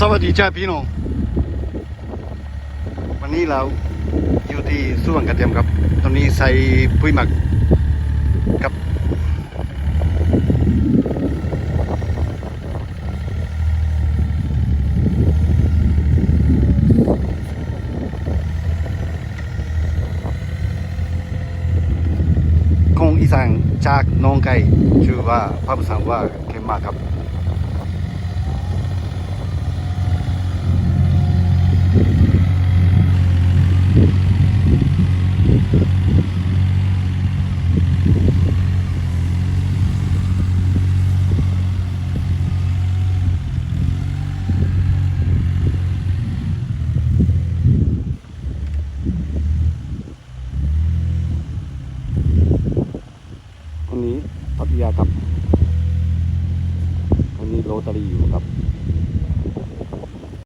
สวัสดีจ้าพี่น้อง วันนี้เราอยู่ที่สวนกระเทียมครับ ตอนนี้ใส่ปุ๋ยหมักกับของอีสานจากน้องไก่ชื่อว่าพระภาษาว่าเข้มมากครับ วันนี้พัทยาครับวันนี้โรตารีอยู่ครับ